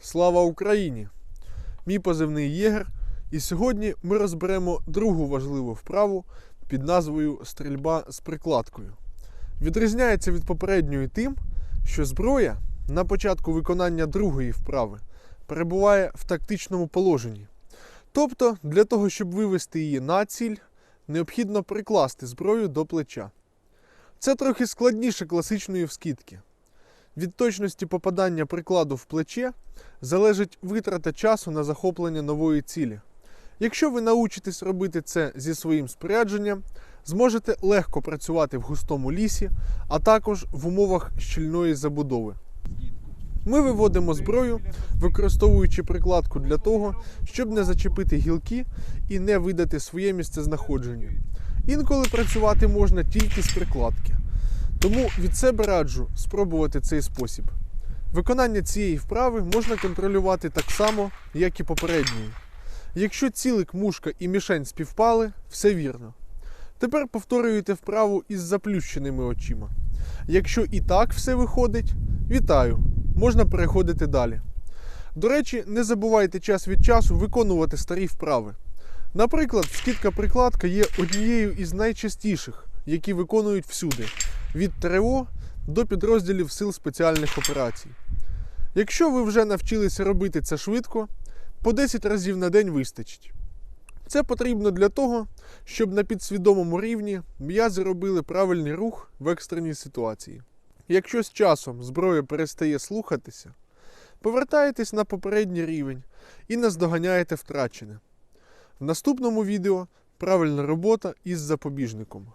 Слава Україні! Мій позивний Єгер. І сьогодні ми розберемо другу важливу вправу під назвою Стрільба з прикладкою. Відрізняється від попередньої тим, що зброя на початку виконання другої вправи перебуває в тактичному положенні. Тобто, для того, щоб вивести її на ціль, необхідно прикласти зброю до плеча. Це трохи складніше класичної вскидки. Від точності попадання прикладу в плече залежить витрата часу на захоплення нової цілі. Якщо ви научитесь робити це зі своїм спорядженням, зможете легко працювати в густому лісі, а також в умовах щільної забудови. Ми виводимо зброю, використовуючи прикладку для того, щоб не зачепити гілки і не видати своє місцезнаходження. Інколи працювати можна тільки з прикладки. Тому від себе раджу спробувати цей спосіб. Виконання цієї вправи можна контролювати так само, як і попередньої. Якщо цілик, мушка і мішень співпали, все вірно. Тепер повторюєте вправу із заплющеними очима. Якщо і так все виходить, вітаю! Можна переходити далі. До речі, не забувайте час від часу виконувати старі вправи. Наприклад, скидка прикладка є однією із найчастіших, які виконують всюди від ТРО до підрозділів сил спеціальних операцій. Якщо ви вже навчилися робити це швидко, по 10 разів на день вистачить. Це потрібно для того, щоб на підсвідомому рівні м'язи робили правильний рух в екстреній ситуації. Якщо з часом зброя перестає слухатися, повертаєтесь на попередній рівень і наздоганяєте втрачене. В наступному відео правильна робота із запобіжником.